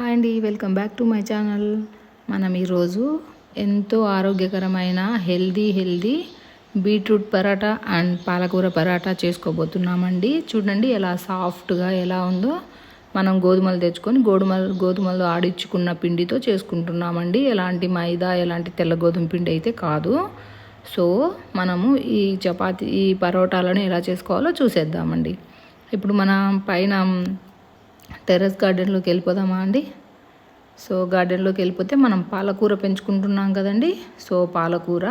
Hi అండి welcome back to my channel. మనం ఈరోజు ఎంతో ఆరోగ్యకరమైన healthy healthy beetroot paratha and పాలకూర పరాటా చేసుకోబోతున్నామండి. చూడండి ఎలా సాఫ్ట్గా ఎలా ఉందో. మనం గోధుమలు తెచ్చుకొని గోధుమలు గోధుమలు ఆడించుకున్న పిండితో చేసుకుంటున్నామండి. ఎలాంటి మైదా ఎలాంటి తెల్ల గోధుమ పిండి అయితే కాదు. సో మనము ఈ చపాతి ఈ పరోటాలను ఎలా చేసుకోవాలో చూసేద్దామండి. ఇప్పుడు మన పైన టెర్రస్ గార్డెన్లోకి వెళ్ళిపోదామా అండి? సో గార్డెన్లోకి వెళ్ళిపోతే మనం పాలకూర పెంచుకుంటున్నాం కదండి. సో పాలకూర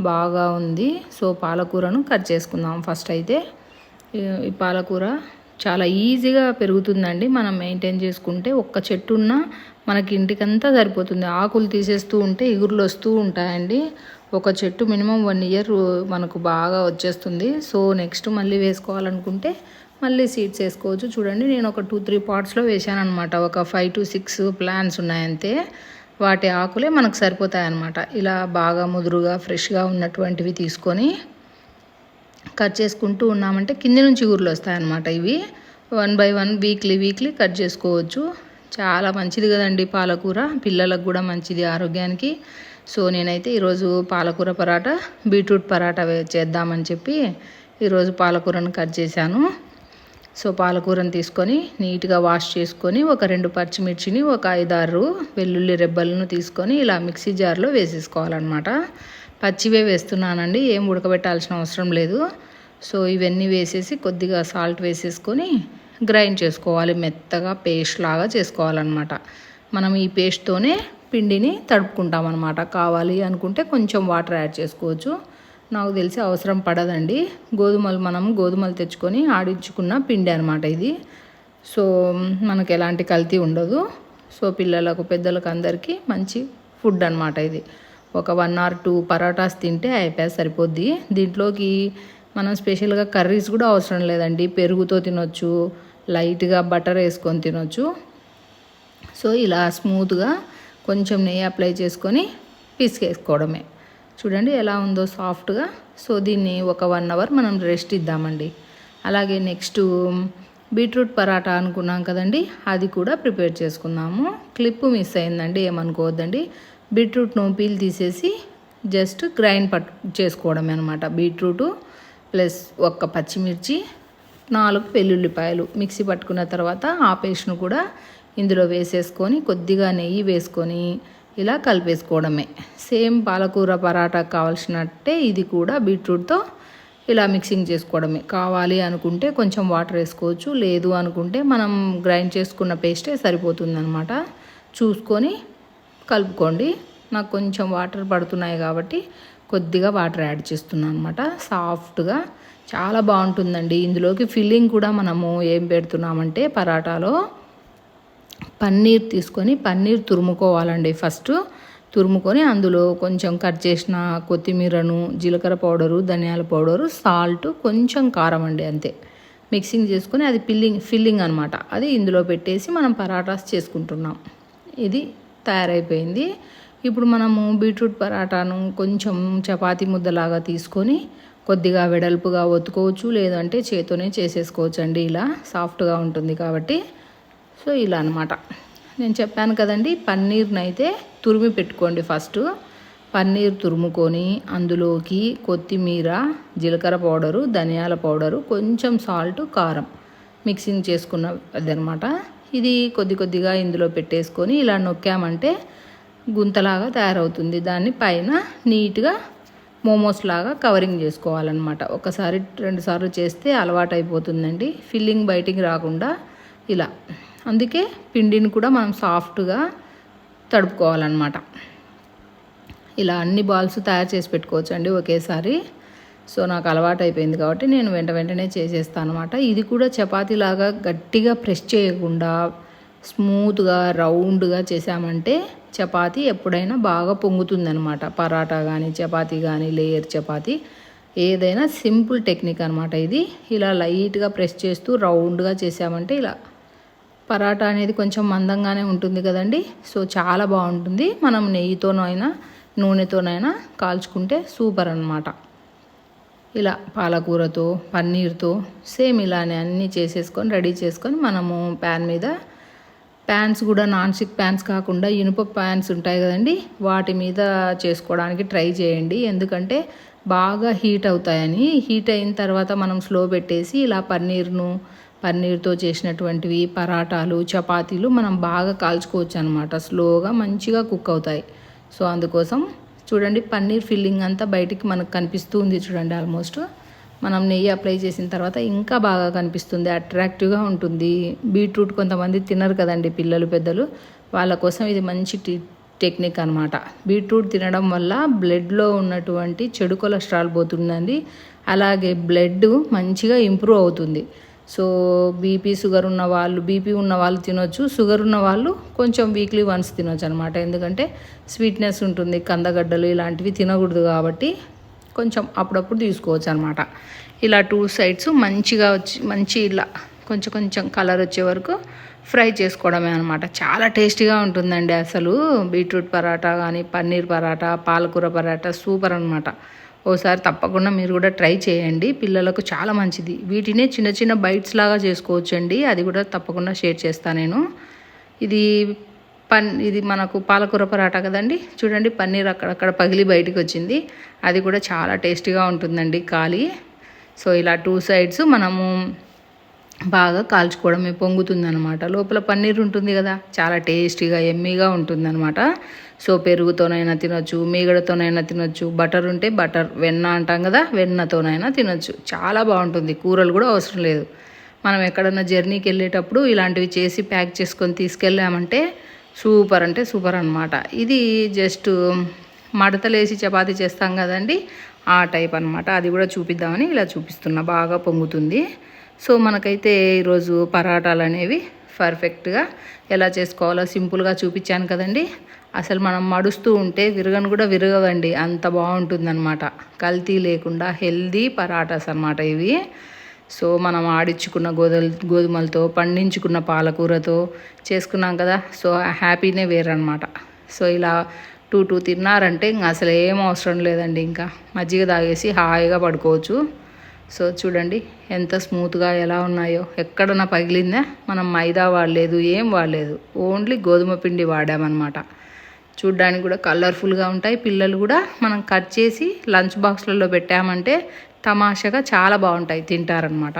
బాగా ఉంది. సో పాలకూరను కట్ చేసుకుందాం ఫస్ట్ అయితే. ఈ పాలకూర చాలా ఈజీగా పెరుగుతుందండి. మనం మెయింటైన్ చేసుకుంటే ఒక్క చెట్టు ఉన్న మనకి ఇంటికంతా సరిపోతుంది. ఆకులు తీసేస్తూ ఉంటే ఇగురులు వస్తూ ఉంటాయండి. ఒక చెట్టు మినిమం వన్ ఇయర్ మనకు బాగా వచ్చేస్తుంది. సో నెక్స్ట్ మళ్ళీ వేసుకోవాలనుకుంటే మళ్ళీ సీడ్స్ వేసుకోవచ్చు. చూడండి నేను ఒక టూ త్రీ పార్ట్స్లో వేసాను అనమాట ఒక ఫైవ్ టు సిక్స్ ప్లాంట్స్ ఉన్నాయంతే వాటి ఆకులే మనకు సరిపోతాయి అన్నమాట ఇలా బాగా ముదురుగా ఫ్రెష్గా ఉన్నటువంటివి తీసుకొని కట్ చేసుకుంటూ ఉన్నామంటే కింది నుంచి ఊర్లు వస్తాయన్నమాట ఇవి. One by one weekly weekly cut చేసుకోవచ్చు. చాలా మంచిది కదండి పాలకూర. పిల్లలకు కూడా మంచిది ఆరోగ్యానికి. సో నేనైతే ఈరోజు పాలకూర పరాటా బీట్రూట్ పరాటా చేద్దామని చెప్పి ఈరోజు పాలకూరను కట్ చేశాను. సో పాలకూరను తీసుకొని నీట్గా వాష్ చేసుకొని ఒక రెండు పచ్చిమిర్చిని ఒక ఐదారు వెల్లుల్లి రెబ్బలను తీసుకొని ఇలా మిక్సీ జార్లో వేసేసుకోవాలన్నమాట. పచ్చివే వేస్తున్నానండి ఏం ఉడకబెట్టాల్సిన అవసరం లేదు. సో ఇవన్నీ వేసేసి కొద్దిగా సాల్ట్ వేసేసుకొని గ్రైండ్ చేసుకోవాలి మెత్తగా పేస్ట్ లాగా చేసుకోవాలన్నమాట. మనం ఈ పేస్ట్తోనే పిండిని తడుపుకుంటాం అనమాట కావాలి అనుకుంటే కొంచెం వాటర్ యాడ్ చేసుకోవచ్చు. నాకు తెలిసి అవసరం పడదండి. గోధుమలు మనం గోధుమలు తెచ్చుకొని ఆడించుకున్న పిండి అనమాట ఇది. సో మనకు ఎలాంటి కల్తీ ఉండదు. సో పిల్లలకు పెద్దలకు అందరికీ మంచి ఫుడ్ అనమాట ఇది. ఒక వన్ ఆర్ టూ పరాటాస్ తింటే అయిపోయి సరిపోద్ది. దీంట్లోకి మనం స్పెషల్గా కర్రీస్ కూడా అవసరం లేదండి. పెరుగుతో తినొచ్చు లైట్గా బటర్ వేసుకొని తినొచ్చు. సో ఇలా స్మూత్గా కొంచెం నెయ్యి అప్లై చేసుకొని పిసికేసుకోవడమే. చూడండి ఎలా ఉందో సాఫ్ట్గా. సో దీన్ని ఒక వన్ అవర్ మనం రెస్ట్ ఇద్దామండి. అలాగే నెక్స్ట్ బీట్రూట్ పరాటా అనుకున్నాం కదండి అది కూడా ప్రిపేర్ చేసుకుందాము. క్లిప్ మిస్ అయిందండి ఏమనుకోవద్దండి. బీట్రూట్ను పీల్ తీసేసి జస్ట్ గ్రైండ్ పట్ చేసుకోవడమే అనమాట బీట్రూటు ప్లస్ ఒక్క పచ్చిమిర్చి నాలుగు వెల్లుల్లిపాయలు మిక్సీ పట్టుకున్న తర్వాత ఆ పేస్ట్ను కూడా ఇందులో వేసేసుకొని కొద్దిగా నెయ్యి వేసుకొని ఇలా కలిపేసుకోవడమే. సేమ్ పాలకూర పరాటా కావాల్సినట్టే ఇది కూడా బీట్రూట్తో ఇలా మిక్సింగ్ చేసుకోవడమే. కావాలి అనుకుంటే కొంచెం వాటర్ వేసుకోవచ్చు లేదు అనుకుంటే మనం గ్రైండ్ చేసుకున్న పేస్టే సరిపోతుందనమాట చూసుకొని కలుపుకోండి. నాకు కొంచెం వాటర్ పడుతున్నాయి కాబట్టి కొద్దిగా వాటర్ యాడ్ చేస్తున్నాను అనమాట సాఫ్ట్గా చాలా బాగుంటుందండి. ఇందులోకి ఫిల్లింగ్ కూడా మనము ఏం పెడుతున్నామంటే పరాటాలో పన్నీర్ తీసుకొని పన్నీర్ తురుముకోవాలండి ఫస్ట్. తురుముకొని అందులో కొంచెం కట్ చేసిన కొత్తిమీరను జీలకర్ర పౌడరు ధనియాల పౌడరు సాల్ట్ కొంచెం కారం అండి అంతే. మిక్సింగ్ చేసుకొని అది ఫిల్లింగ్ ఫిల్లింగ్ అనమాట అది ఇందులో పెట్టేసి మనం పరాటాస్ చేసుకుంటున్నాం. ఇది తయారైపోయింది. ఇప్పుడు మనము బీట్రూట్ పరాటాను కొంచెం చపాతీ ముద్దలాగా తీసుకొని కొద్దిగా వెడల్పుగా ఒత్తుకోవచ్చు లేదంటే చేతోనే చేసేసుకోవచ్చు అండి ఇలా సాఫ్ట్గా ఉంటుంది కాబట్టి సో ఇలా అనమాట నేను చెప్పాను కదండి పన్నీర్ని అయితే తురిమి పెట్టుకోండి ఫస్ట్. పన్నీర్ తురుముకొని అందులోకి కొత్తిమీర జీలకర్ర పౌడరు ధనియాల పౌడరు కొంచెం సాల్ట్ కారం మిక్సింగ్ చేసుకున్న అదనమాట ఇది కొద్ది కొద్దిగా ఇందులో పెట్టేసుకొని ఇలా నొక్కామంటే గుంతలాగా తయారవుతుంది. దాన్ని పైన నీట్గా మోమోస్ లాగా కవరింగ్ చేసుకోవాలన్నమాట. ఒకసారి రెండుసార్లు చేస్తే అలవాటు అయిపోతుందండి ఫిల్లింగ్ బయటికి రాకుండా ఇలా. అందుకే పిండిని కూడా మనం సాఫ్ట్గా తడుపుకోవాలన్నమాట. ఇలా అన్ని బాల్స్ తయారు చేసి పెట్టుకోవచ్చు అండి ఒకేసారి. సో నాకు అలవాటు అయిపోయింది కాబట్టి నేను వెంట వెంటనే చేసేస్తాను అనమాట ఇది కూడా చపాతీలాగా గట్టిగా ప్రెస్ చేయకుండా స్మూత్గా రౌండ్గా చేసామంటే చపాతీ ఎప్పుడైనా బాగా పొంగుతుందనమాట పరాటా కానీ చపాతీ కానీ లేయర్ చపాతీ ఏదైనా సింపుల్ టెక్నిక్ అనమాట ఇది. ఇలా లైట్గా ప్రెస్ చేస్తూ రౌండ్గా చేసామంటే ఇలా పరాటా అనేది కొంచెం మందంగానే ఉంటుంది కదండి. సో చాలా బాగుంటుంది. మనం నెయ్యితోనైనా నూనెతోనైనా కాల్చుకుంటే సూపర్ అనమాట ఇలా పాలకూరతో పన్నీర్తో సేమ్ ఇలానే అన్నీ చేసేసుకొని రెడీ చేసుకొని మనము ప్యాన్ మీద ప్యాన్స్ కూడా నాన్ స్టిక్ ప్యాన్స్ కాకుండా ఇనుప ప్యాన్స్ ఉంటాయి కదండి. వాటి మీద చేసుకోవడానికి ట్రై చేయండి. ఎందుకంటే బాగా హీట్ అవుతాయని. హీట్ అయిన తర్వాత మనం స్లో పెట్టేసి ఇలా పన్నీర్ను పన్నీర్తో చేసినటువంటివి పరాటాలు చపాతీలు మనం బాగా కాల్చుకోవచ్చు అనమాట స్లోగా మంచిగా కుక్ అవుతాయి. సో అందుకోసం చూడండి పన్నీర్ ఫిల్లింగ్ అంతా బయటికి మనకు కనిపిస్తూ ఉంది చూడండి ఆల్మోస్ట్. మనం నెయ్యి అప్లై చేసిన తర్వాత ఇంకా బాగా కనిపిస్తుంది అట్రాక్టివ్గా ఉంటుంది. బీట్రూట్ కొంతమంది తినరు కదండి పిల్లలు పెద్దలు. వాళ్ళ కోసం ఇది మంచి టెక్నిక్ అనమాట బీట్రూట్ తినడం వల్ల బ్లడ్లో ఉన్నటువంటి చెడు కొలెస్ట్రాల్ పోతుందండి. అలాగే బ్లడ్ మంచిగా ఇంప్రూవ్ అవుతుంది. సో బీపీ షుగర్ ఉన్న వాళ్ళు బీపీ ఉన్న వాళ్ళు తినొచ్చు. షుగర్ ఉన్న వాళ్ళు కొంచెం వీక్లీ వన్స్ తినొచ్చు అనమాట ఎందుకంటే స్వీట్నెస్ ఉంటుంది కందగడ్డలు ఇలాంటివి తినకూడదు కాబట్టి కొంచెం అప్పుడప్పుడు తీసుకోవచ్చు అనమాట ఇలా టూ సైడ్స్ మంచిగా వచ్చి మంచి ఇలా కొంచెం కొంచెం కలర్ వచ్చే వరకు ఫ్రై చేసుకోవడమే అనమాట చాలా టేస్టీగా ఉంటుందండి అసలు బీట్రూట్ పరాటా కానీ పన్నీర్ పరాటా పాలకూర పరాటా సూపర్ అనమాట ఓసారి తప్పకుండా మీరు కూడా ట్రై చేయండి. పిల్లలకు చాలా మంచిది. వీటినే చిన్న చిన్న బైట్స్ లాగా చేసుకోవచ్చండి. అది కూడా తప్పకుండా షేర్ చేస్తాను నేను. ఇది పన్ ఇది మనకు పాలకూర పరాటా కదండి? చూడండి పన్నీర్ అక్కడక్కడ పగిలి బయటికి వచ్చింది. అది కూడా చాలా టేస్టీగా ఉంటుందండి కాలి సో ఇలా టూ సైడ్స్ మనము బాగా కాల్చుకోవడమే పొంగుతుందనమాట లోపల పన్నీర్ ఉంటుంది కదా? చాలా టేస్టీగా ఎమ్మీగా ఉంటుందన్నమాట. సో పెరుగుతోనైనా తినొచ్చు మీగడతోనైనా తినొచ్చు. బటర్ ఉంటే బటర్ వెన్న అంటాం కదా వెన్నతోనైనా తినొచ్చు. చాలా బాగుంటుంది. కూరలు కూడా అవసరం లేదు. మనం ఎక్కడన్నా జర్నీకి వెళ్ళేటప్పుడు ఇలాంటివి చేసి ప్యాక్ చేసుకొని తీసుకెళ్ళామంటే సూపర్ అంటే సూపర్ అనమాట ఇది జస్ట్ మడతలేసి చపాతీ చేస్తాం కదండి ఆ టైప్ అనమాట అది కూడా చూపిద్దామని ఇలా చూపిస్తున్నా. బాగా పొంగుతుంది. సో మనకైతే ఈరోజు పరాటాలు అనేవి పర్ఫెక్ట్గా ఎలా చేసుకోవాలో సింపుల్గా చూపించాను కదండి. అసలు మనం మడుస్తూ ఉంటే విరగను కూడా విరగవండి. అంత బాగుంటుందన్నమాట. కల్తీ లేకుండా హెల్దీ పరాటాస్ అనమాట ఇవి. సో మనం ఆడించుకున్న గోధుల గోధుమలతో పండించుకున్న పాలకూరతో చేసుకున్నాం కదా. సో హ్యాపీనే వేరనమాట సో ఇలా టూ టూ తిన్నారంటే ఇంకా అసలు ఏం అవసరం లేదండి. ఇంకా మజ్జిగ తాగేసి హాయిగా పడుకోవచ్చు. సో చూడండి ఎంత స్మూత్గా ఎలా ఉన్నాయో. ఎక్కడన్నా పగిలిందా? మనం మైదా వాడలేదు ఏం వాడలేదు. ఓన్లీ గోధుమ పిండి వాడామన్నమాట. చూడ్డానికి కూడా కలర్ఫుల్గా ఉంటాయి. పిల్లలు కూడా మనం కట్ చేసి లంచ్ బాక్స్లలో పెట్టామంటే తమాషాగా చాలా బాగుంటాయి తింటారనమాట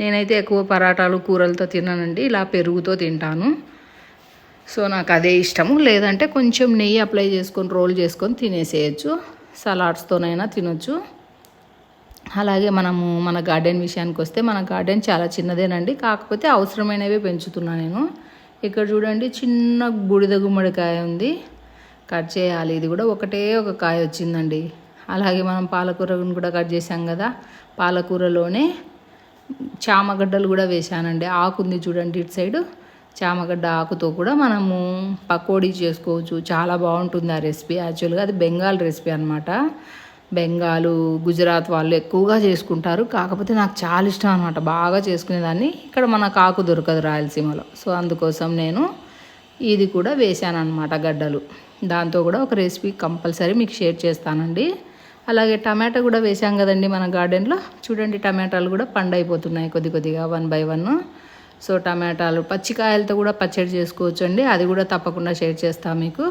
నేనైతే ఎక్కువ పరాటాలు కూరలతో తిన్నానండి ఇలా పెరుగుతో తింటాను. సో నాకు అదే ఇష్టము. లేదంటే కొంచెం నెయ్యి అప్లై చేసుకొని రోల్ చేసుకొని తినేసేయచ్చు. సలాడ్స్తోనైనా తినొచ్చు. అలాగే మనము మన గార్డెన్ విషయానికి వస్తే మన గార్డెన్ చాలా చిన్నదేనండి. కాకపోతే అవసరమైనవి పెంచుతున్నా నేను. ఇక్కడ చూడండి చిన్న బూడిద గుమ్మడికాయ ఉంది. కట్ చేయాలి. ఇది కూడా ఒకటే ఒక కాయ వచ్చిందండి. అలాగే మనం పాలకూరను కూడా కట్ చేసాం కదా. పాలకూరలోనే చామగడ్డలు కూడా వేసానండి ఆకు ఉంది చూడండి ఇటు సైడు. చామగడ్డ ఆకుతో కూడా మనము పకోడీ చేసుకోవచ్చు. చాలా బాగుంటుంది ఆ రెసిపీ. యాక్చువల్గా అది బెంగాల్ రెసిపీ అనమాట బెంగాలు గుజరాత్ వాళ్ళు ఎక్కువగా చేసుకుంటారు. కాకపోతే నాకు చాలా ఇష్టం అనమాట బాగా చేసుకునేదాన్ని. ఇక్కడ మన కాకు దొరకదు రాయలసీమలో. సో అందుకోసం నేను ఇది కూడా వేసాను అనమాట గడ్డలు. దాంతో కూడా ఒక రెసిపీ కంపల్సరీ మీకు షేర్ చేస్తానండి. అలాగే టమాటా కూడా వేసాం కదండి మన గార్డెన్లో. చూడండి టమాటాలు కూడా పండైపోతున్నాయి కొద్ది కొద్దిగా వన్ బై వన్. సో టమాటాలు పచ్చికాయలతో కూడా పచ్చడి చేసుకోవచ్చు అండి అది కూడా తప్పకుండా షేర్ చేస్తాను మీకు.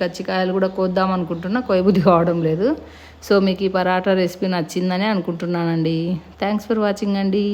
కచ్చికాయలు కూడా కోద్దాం అనుకుంటున్నా. కొయ్యబుద్ధి కావడం లేదు. సో మీకు ఈ పరాటా రెసిపీ నచ్చిందని అనుకుంటున్నానండి. థ్యాంక్స్ ఫర్ వాచింగ్ అండి.